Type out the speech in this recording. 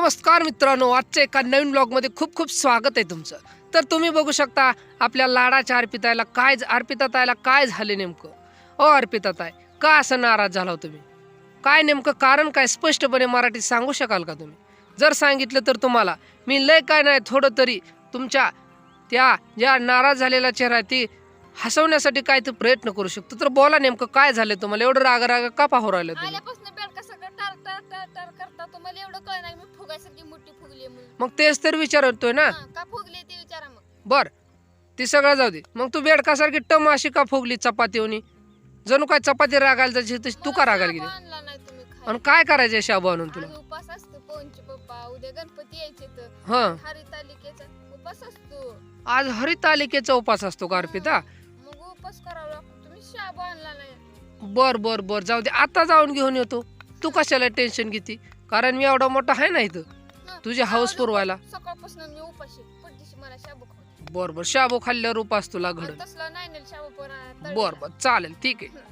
नमस्कार मित्रांनो आजच्या एका नवीन ब्लॉगमध्ये खूप खूप स्वागत आहे तुमचं. तर तुम्ही बघू शकता आपल्या लाडाच्या अर्पितायला काय अर्पिताताईला काय झाले नेमकं? ओ अर्पिता ताई का असं नाराज झाला हो तुम्ही? काय नेमकं कारण काय स्पष्टपणे मराठीत सांगू शकाल का तुम्ही? जर सांगितलं तर तुम्हाला मी लय काय नाही थोडं तरी तुमच्या त्या ज्या नाराज झालेला चेहरा ती हसवण्यासाठी काय ते प्रयत्न करू शकतो. तर बोला नेमकं काय झालं तुम्हाला एवढं राग राग का पाहू राहिलं तुम्ही? टार टार टार टार करता तुम्हाला एवढं कळ नाही. मी फुगायसारखी मोठी फुगली म्हणून मग तेच तर विचारतोय ना? हा, का फुगली ते विचारा मग. बर ती सगळं जाऊ दे. मग तू बेडकासारखी टम अशी का फुगली चपातीवनी जणू काय चपाती रागायला जायची तशी तू का मला रागायला गेली? आणला नाही तुम्ही आणि. काय करायचं शाबू आणून तुला? आज उपास असतो पोंचे पप्पा. उद्या गणपती यायचे तर. हा. हरी तालिकेचा उपास असतो. आज हरितालिकेचा उपास असतो का अर्पिता? मग उपास करावा लागतो. तुम्ही शाबू आणला नाही. बर बर बर. जाऊ दे. आता जाऊन घेऊन येतो. तू कशाला टेन्शन घेते? कारण मी एवढा मोठा आहे ना इथं. तुझी हाऊस पुरवायला. सकाळपासून मी उपाशी पडदिशी मला शाबू खाऊ बर बर शाबू खाल्ल्यावर उपास तुला घडल तसला नाही नेल शाबू पण बर बर चालेल ठीक आहे.